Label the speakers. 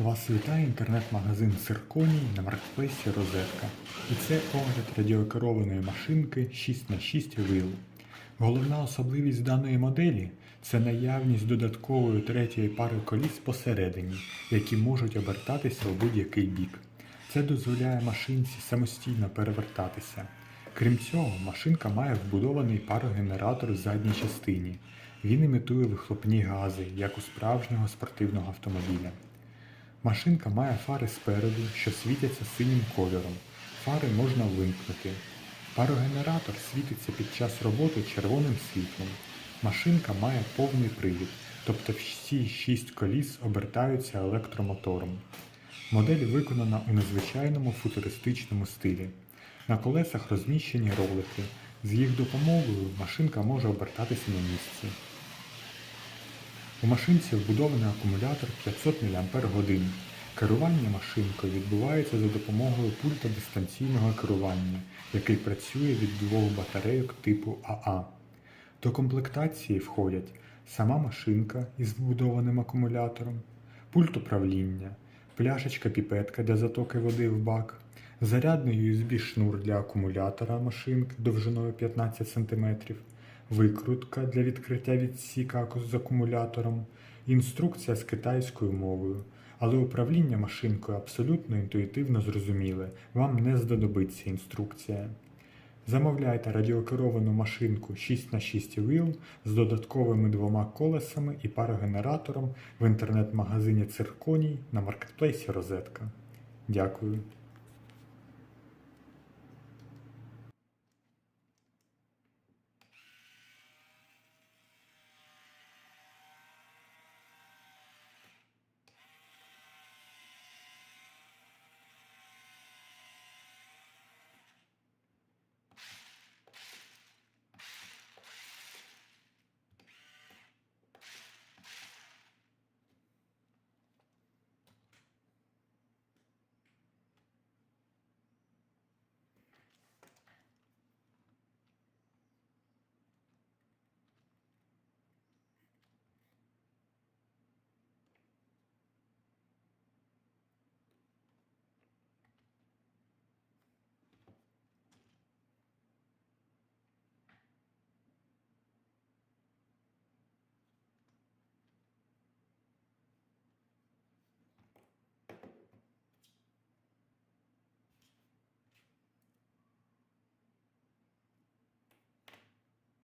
Speaker 1: Вас вітає інтернет-магазин Цирконій на маркетплейсі Розетка. І це огляд радіокерованої машинки 6х6 Wheel. Головна особливість даної моделі це наявність додаткової третьої пари коліс посередині, які можуть обертатися у будь-який бік. Це дозволяє машинці самостійно перевертатися. Крім цього, машинка має вбудований парогенератор в задній частині. Він імітує вихлопні гази, як у справжнього спортивного автомобіля. Машинка має фари спереду, що світяться синім кольором. Фари можна вимкнути. Парогенератор світиться під час роботи червоним світлом. Машинка має повний привід, тобто всі шість коліс обертаються електромотором. Модель виконана у незвичайному футуристичному стилі. На колесах розміщені ролики. З їх допомогою машинка може обертатися на місці. У машинці вбудований акумулятор 500 мАч. Керування машинкою відбувається за допомогою пульта дистанційного керування, який працює від двох батарейок типу АА. До комплектації входять сама машинка із вбудованим акумулятором, пульт управління, пляшечка піпетка для затоки води в бак, зарядний USB-шнур для акумулятора машинки довжиною 15 см, викрутка для відкриття відсіка з акумулятором, інструкція з китайською мовою. Але управління машинкою абсолютно інтуїтивно зрозуміле, вам не знадобиться інструкція. Замовляйте радіокеровану машинку 6х6 Wheel з додатковими двома колесами і парогенератором в інтернет-магазині Цирконій на маркетплейсі Розетка. Дякую.